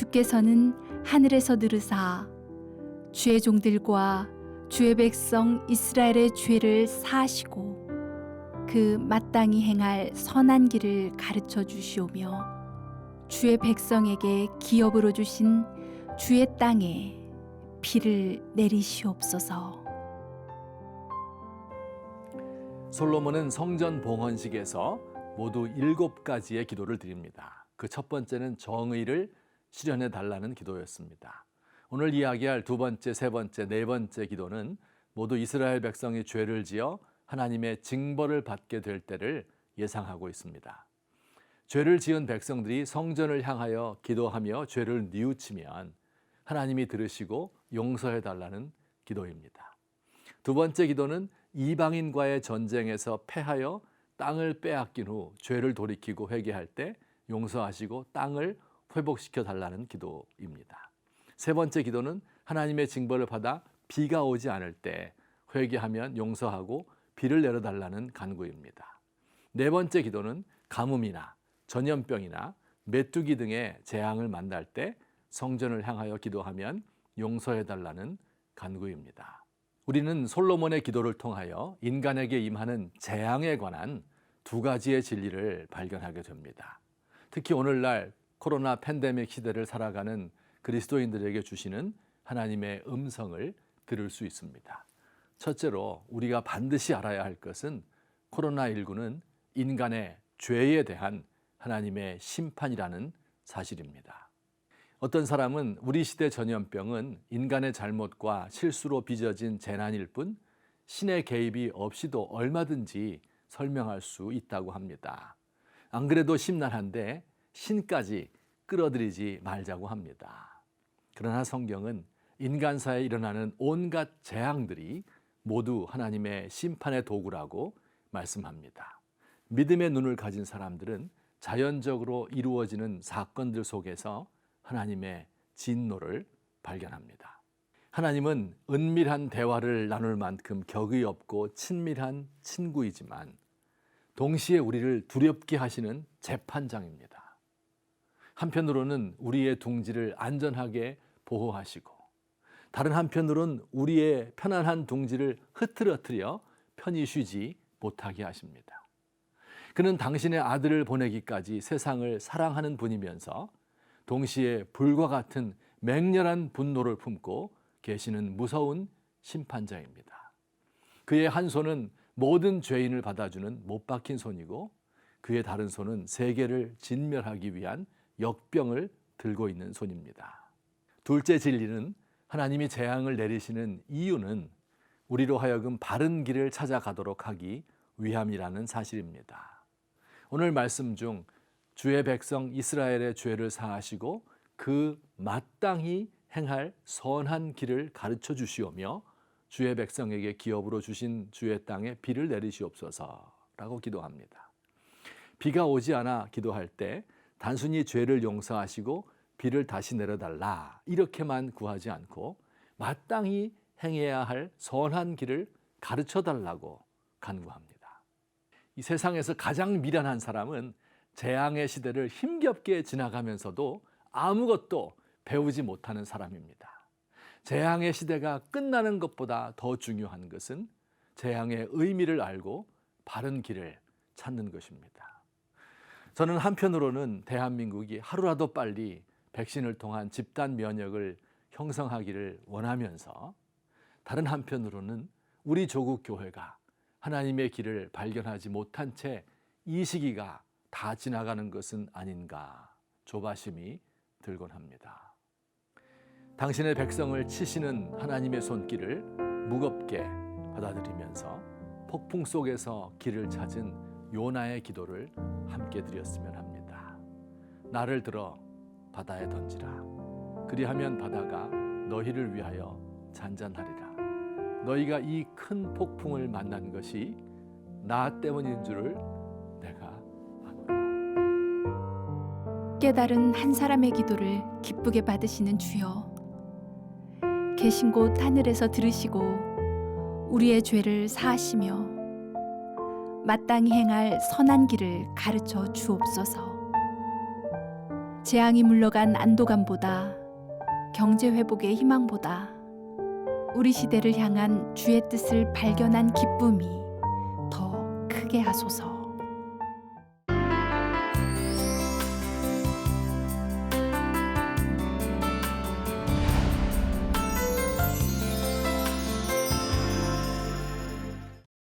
주께서는 하늘에서 들으사 주의 종들과 주의 백성 이스라엘의 죄를 사하시고 그 마땅히 행할 선한 길을 가르쳐 주시오며 주의 백성에게 기업으로 주신 주의 땅에 비를 내리시옵소서. 솔로몬은 성전 봉헌식에서 모두 일곱 가지의 기도를 드립니다. 그 첫 번째는 정의를 실현해 달라는 기도였습니다. 오늘 이야기할 두 번째, 세 번째, 네 번째 기도는 모두 이스라엘 백성이 죄를 지어 하나님의 징벌을 받게 될 때를 예상하고 있습니다. 죄를 지은 백성들이 성전을 향하여 기도하며 죄를 뉘우치면 하나님이 들으시고 용서해 달라는 기도입니다. 두 번째 기도는 이방인과의 전쟁에서 패하여 땅을 빼앗긴 후 죄를 돌이키고 회개할 때 용서하시고 땅을 회복시켜 달라는 기도입니다. 세 번째 기도는 하나님의 징벌을 받아 비가 오지 않을 때 회개하면 용서하고 비를 내려 달라는 간구입니다. 네 번째 기도는 가뭄이나 전염병이나 메뚜기 등의 재앙을 만날 때 성전을 향하여 기도하면 용서해 달라는 간구입니다. 우리는 솔로몬의 기도를 통하여 인간에게 임하는 재앙에 관한 두 가지의 진리를 발견하게 됩니다. 특히 오늘날 코로나 팬데믹 시대를 살아가는 그리스도인들에게 주시는 하나님의 음성을 들을 수 있습니다. 첫째로 우리가 반드시 알아야 할 것은 코로나19는 인간의 죄에 대한 하나님의 심판이라는 사실입니다. 어떤 사람은 우리 시대 전염병은 인간의 잘못과 실수로 빚어진 재난일 뿐 신의 개입이 없이도 얼마든지 설명할 수 있다고 합니다. 안 그래도 심란한데 신까지 끌어들이지 말자고 합니다. 그러나 성경은 인간사에 일어나는 온갖 재앙들이 모두 하나님의 심판의 도구라고 말씀합니다. 믿음의 눈을 가진 사람들은 자연적으로 이루어지는 사건들 속에서 하나님의 진노를 발견합니다. 하나님은 은밀한 대화를 나눌 만큼 격의 없고 친밀한 친구이지만 동시에 우리를 두렵게 하시는 재판장입니다. 한편으로는 우리의 둥지를 안전하게 보호하시고 다른 한편으로는 우리의 편안한 둥지를 흐트러뜨려 편히 쉬지 못하게 하십니다. 그는 당신의 아들을 보내기까지 세상을 사랑하는 분이면서 동시에 불과 같은 맹렬한 분노를 품고 계시는 무서운 심판자입니다. 그의 한 손은 모든 죄인을 받아주는 못 박힌 손이고 그의 다른 손은 세계를 진멸하기 위한 역병을 들고 있는 손입니다. 둘째 진리는 하나님이 재앙을 내리시는 이유는 우리로 하여금 바른 길을 찾아가도록 하기 위함이라는 사실입니다. 오늘 말씀 중 주의 백성 이스라엘의 죄를 사하시고 그 마땅히 행할 선한 길을 가르쳐 주시오며 주의 백성에게 기업으로 주신 주의 땅에 비를 내리시옵소서라고 기도합니다. 비가 오지 않아 기도할 때 단순히 죄를 용서하시고 비를 다시 내려달라 이렇게만 구하지 않고 마땅히 행해야 할 선한 길을 가르쳐 달라고 간구합니다. 이 세상에서 가장 미련한 사람은 재앙의 시대를 힘겹게 지나가면서도 아무것도 배우지 못하는 사람입니다. 재앙의 시대가 끝나는 것보다 더 중요한 것은 재앙의 의미를 알고 바른 길을 찾는 것입니다. 저는 한편으로는 대한민국이 하루라도 빨리 백신을 통한 집단 면역을 형성하기를 원하면서 다른 한편으로는 우리 조국 교회가 하나님의 길을 발견하지 못한 채 이 시기가 다 지나가는 것은 아닌가 조바심이 들곤 합니다. 당신의 백성을 치시는 하나님의 손길을 무겁게 받아들이면서 폭풍 속에서 길을 찾은 요나의 기도를 함께 드렸으면 합니다. 나를 들어 바다에 던지라. 그리하면 바다가 너희를 위하여 잔잔하리라. 너희가 이 큰 폭풍을 만난 것이 나 때문인 줄을 내가 아노라. 깨달은 한 사람의 기도를 기쁘게 받으시는 주여. 계신 곳 하늘에서 들으시고 우리의 죄를 사하시며 마땅히 행할 선한 길을 가르쳐 주옵소서. 재앙이 물러간 안도감보다 경제 회복의 희망보다 우리 시대를 향한 주의 뜻을 발견한 기쁨이 더 크게 하소서.